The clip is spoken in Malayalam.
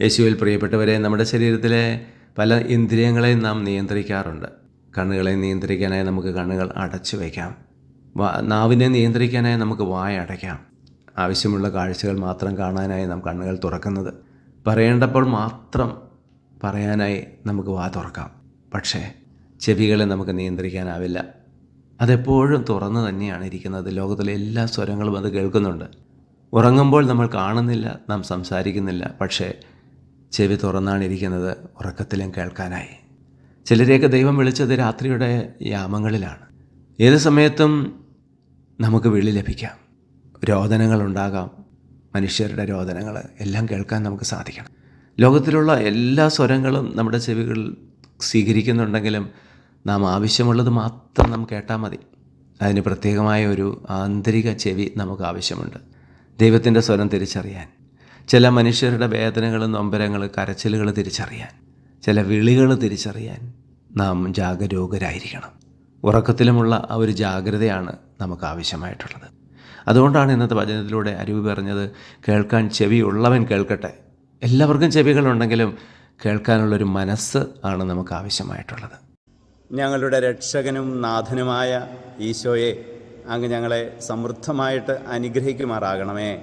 യേശുവിൽ പ്രിയപ്പെട്ടവരെ നമ്മുടെ ശരീരത്തിലെ പല ഇന്ദ്രിയങ്ങളെയും നാം നിയന്ത്രിക്കാറുണ്ട്. കണ്ണുകളെ നിയന്ത്രിക്കാനായി നമുക്ക് കണ്ണുകൾ അടച്ചു വയ്ക്കാം. നാവിനെ നിയന്ത്രിക്കാനായി നമുക്ക് വായ അടയ്ക്കാം. ആവശ്യമുള്ള കാഴ്ചകൾ മാത്രം കാണാനായി നാം കണ്ണുകൾ തുറക്കുന്നത്. പറയേണ്ടപ്പോൾ മാത്രം പറയാനായി നമുക്ക് വാ തുറക്കാം. പക്ഷേ ചെവികളെ നമുക്ക് നിയന്ത്രിക്കാനാവില്ല. അതെപ്പോഴും തുറന്നു തന്നെയാണ് ഇരിക്കുന്നത്. ലോകത്തിലെ എല്ലാ സ്വരങ്ങളും അത് കേൾക്കുന്നുണ്ട്. ഉറങ്ങുമ്പോൾ നമ്മൾ കാണുന്നില്ല നാം സംസാരിക്കുന്നില്ല. പക്ഷേ ചെവി തുറന്നാണ് ഇരിക്കുന്നത് ഉറക്കത്തിലും കേൾക്കാനായി. ചിലരെയൊക്കെ ദൈവം വിളിച്ചത് രാത്രിയുടെ യാമങ്ങളിലാണ്. ഏത് സമയത്തും നമുക്ക് വിളി ലഭിക്കാം. രോദനങ്ങളുണ്ടാകാം മനുഷ്യരുടെ രോദനങ്ങൾ എല്ലാം കേൾക്കാൻ നമുക്ക് സാധിക്കണം. ലോകത്തിലുള്ള എല്ലാ സ്വരങ്ങളും നമ്മുടെ ചെവികൾ സ്വീകരിക്കുന്നുണ്ടെങ്കിലും നാം ആവശ്യമുള്ളത് മാത്രം നാം കേട്ടാൽ മതി. അതിന് പ്രത്യേകമായ ഒരു ആന്തരിക ചെവി നമുക്ക് ആവശ്യമുണ്ട്. ദൈവത്തിന്റെ സ്വരം തിരിച്ചറിയാൻ. ചില മനുഷ്യരുടെ വേദനകൾ നൊമ്പരങ്ങൾ കരച്ചിലുകൾ തിരിച്ചറിയാൻ ചില വിളികൾ തിരിച്ചറിയാൻ നാം ജാഗരൂകരായിരിക്കണം. ഉറക്കത്തിലുമുള്ള ആ ഒരു ജാഗ്രതയാണ് നമുക്ക് ആവശ്യമായിട്ടുള്ളത്. അതുകൊണ്ടാണ് ഇന്നത്തെ വചനത്തിലൂടെ അരുവ് പറഞ്ഞത് കേൾക്കാൻ ചെവിയുള്ളവൻ കേൾക്കട്ടെ. എല്ലാവർക്കും ചെവികളുണ്ടെങ്കിലും കേൾക്കാനുള്ളൊരു മനസ്സ് ആണ് നമുക്ക് ആവശ്യമായിട്ടുള്ളത്. ഞങ്ങളുടെ രക്ഷകനും നാഥനുമായ ഈശോയെ അങ്ങ് ഞങ്ങളെ സമൃദ്ധമായിട്ട് അനുഗ്രഹിക്കുമാറാകണമേ.